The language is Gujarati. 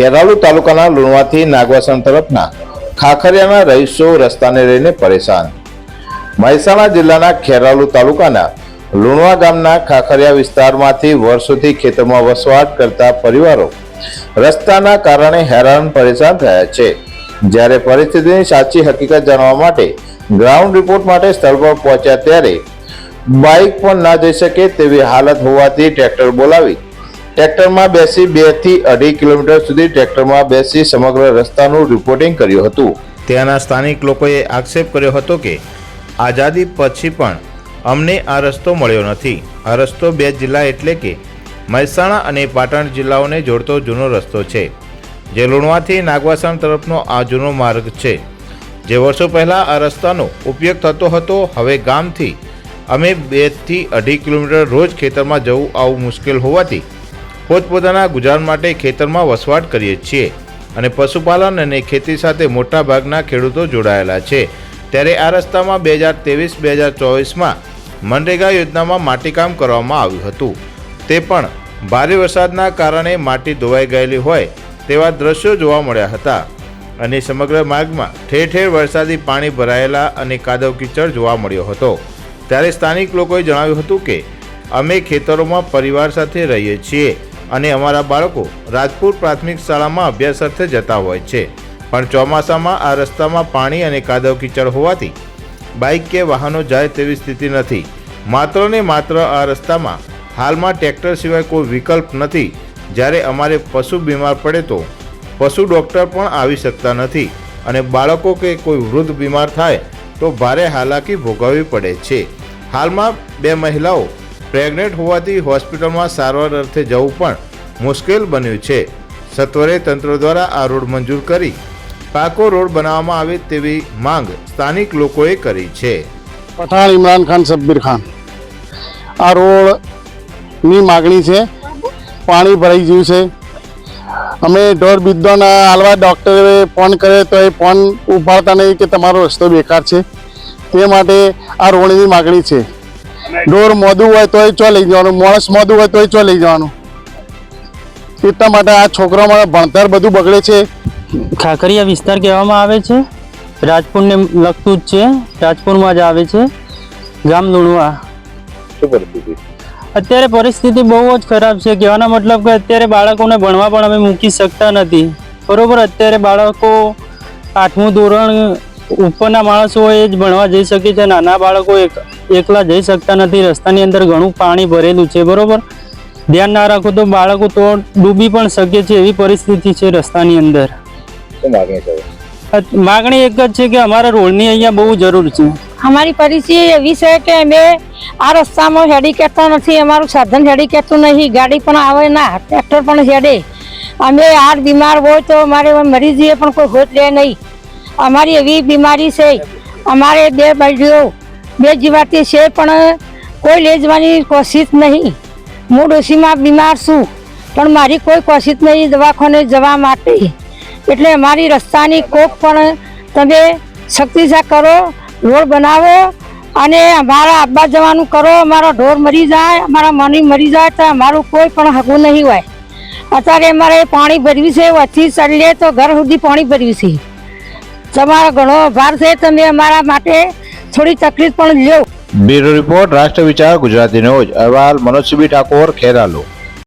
ખેરાલુ તાલુકાના લુણવાથી નાગવાસણ તરફના ખાખરિયાના રહીશો રસ્તાને લઈને પરેશાન. મહેસાણા જિલ્લાના ખેરાલુ તાલુકાના લુણવા ગામના ખાખરિયા વિસ્તારમાંથી વર્ષોથી ખેતરમાં વસવાટ કરતા પરિવારો રસ્તાના કારણે હેરાન પરેશાન થયા છે. જ્યારે પરિસ્થિતિની સાચી હકીકત જાણવા માટે ગ્રાઉન્ડ રિપોર્ટ માટે સ્થળ પર પહોંચ્યા ત્યારે બાઇક પણ ના જઈ શકે તેવી હાલત હોવાથી ટ્રેક્ટર બોલાવી ટ્રેક્ટરમાં બેસી બેથી અઢી કિલોમીટર સુધી ટ્રેક્ટરમાં બેસી સમગ્ર રસ્તાનું રિપોર્ટિંગ કર્યું હતું. ત્યાંના સ્થાનિક લોકોએ આક્ષેપ કર્યો હતો કે આઝાદી પછી પણ અમને આ રસ્તો મળ્યો નથી. આ રસ્તો બે જિલ્લા એટલે કે મહેસાણા અને પાટણ જિલ્લાઓને જોડતો જૂનો રસ્તો છે, જે લુણવાથી નાગવાસણ તરફનો આ જૂનો માર્ગ છે. જે વર્ષો પહેલાં આ રસ્તાનો ઉપયોગ થતો હતો, હવે ગામથી અમે બેથી અઢી કિલોમીટર રોજ ખેતરમાં જવું આવું મુશ્કેલ હોવાથી પોતપોતાના ગુજરાન માટે ખેતરમાં વસવાટ કરીએ છીએ અને પશુપાલન અને ખેતી સાથે મોટા ભાગના ખેડૂતો જોડાયેલા છે. ત્યારે આ રસ્તામાં બે હજાર ત્રેવીસ, બે હજાર ચોવીસમાં મનરેગા યોજનામાં માટીકામ કરવામાં આવ્યું હતું. તે પણ ભારે વરસાદના કારણે માટી ધોવાઈ ગયેલી હોય તેવા દ્રશ્યો જોવા મળ્યા હતા અને સમગ્ર માર્ગમાં ઠેર ઠેર વરસાદી પાણી ભરાયેલા અને કાદવ કીચડ જોવા મળ્યો હતો. ત્યારે સ્થાનિક લોકોએ જણાવ્યું હતું કે અમે ખેતરોમાં પરિવાર સાથે રહીએ છીએ. અને અમારા બાળકો રાજપુર પ્રાથમિક શાળામાં અભ્યાસ અર્થે જતા હોય છે. પણ ચોમાસામાં આ રસ્તામાં પાણી અને કાદવ કીચડ હોવાથી બાઇક કે વાહનો જાય તેવી સ્થિતિ નથી. માત્ર ને માત્ર આ રસ્તામાં હાલમાં ટ્રેક્ટર સિવાય કોઈ વિકલ્પ નથી. જ્યારે અમારે પશુ બીમાર પડે તો પશુ ડૉક્ટર પણ આવી શકતા નથી અને બાળકો કે કોઈ વૃદ્ધ બીમાર થાય તો ભારે હાલાકી ભોગવવી પડે છે. હાલમાં બે મહિલાઓ પ્રેગ્નેન્ટ હોવાથી હોસ્પિટલમાં સારવાર અર્થે જવું પણ મુશ્કેલ બન્યું છે. સત્વરે તંત્ર દ્વારા આ રોડ મંજૂર કરી પાકો રોડ બનાવવામાં આવે તેવી માંગ સ્થાનિક લોકોએ કરી છે. પઠાણ ઇમરાન ખાન સબ્બીર ખાન. આ રોડની માગણી છે. પાણી ભરાઈ ગયું છે. અમે ઢોર બિદ્દોના હાલવા ડૉક્ટરે ફોન કર્યો તો એ ફોન ઉપાડતા નહીં કે તમારો રસ્તો બેકાર છે. તે માટે આ રોડની માગણી છે. ઢોર મોદું હોય તોય ચો લઈ જવાનું, માણસ મોદું હોય તોય ચો લઈ જવાનું. એટલા માટે આ છોકરાઓમાં ભણતર બધું બગડે છે. ખાખરિયા વિસ્તાર કહેવામાં આવે છે. રાજપુરને લગતું જ છે. રાજપુરમાં જ આવે છે. ગામ લુણવા અત્યારે પરિસ્થિતિ બહુ જ ખરાબ છે. કહેવાનો મતલબ કે અત્યારે બાળકોને ભણવા પણ અમે મૂકી શકતા નથી. બરોબર, અત્યારે બાળકો આઠમું ધોરણ ઉપરના માણસો હોય એ જ ભણવા જઈ શકે છે. નાના બાળકો એક એકલા જઈ શકતા નથી. રસ્તાની અંદર ઘણું પાણી ભરેલું છે બરોબર? ધ્યાન ના રાખો તો બાળકો તો ડૂબી પણ શકે છે એવી પરિસ્થિતિ છે રસ્તાની અંદર. માગણી એક જ છે કે અમારા રોડની અહીંયા બહુ જરૂર છે. અમારી પરિસ્થિતિ એવી છે કે અમે આ રસ્તામાં હેડી કહેતા નથી અમારું સાધન હેડી કહેતું નહીં ગાડી પણ આવે ના ટ્રેક્ટર પણ હેડે. અમે આ બીમાર હોય તો અમારે મરી જઈએ પણ કોઈ હોત રહે નહીં. અમારી એવી બીમારી છે. અમારે બે બાજુઓ બે જીવાતી છે, પણ કોઈ લઈ જવાની કોશિશ નહીં. હું ડોશીમાં બીમાર છું, પણ મારી કોઈ કોશિશ નહીં દવાખાને જવા માટે. એટલે અમારી રસ્તાની કોક પણ તમે શક્તિશા કરો, રોડ બનાવો અને અમારા આબા જવાનું કરો, અમારો ઢોર મરી જાય, અમારા મની મરી જાય, તો અમારું કોઈ પણ હગું નહીં હોય. અત્યારે અમારે પાણી ભરવી છે, વચ્ચે ચડીએ તો ઘર સુધી પાણી ભર્યું છે. તમારો ઘણો આભાર છે, તમે અમારા માટે થોડી તકલીફ પણ લ્યો. બ્યુરો રિપોર્ટ રાષ્ટ્ર વિચાર ગુજરાતી ન્યૂઝ અહેવાલ મનોજસિંહ ઠાકોર ખેરાલુ.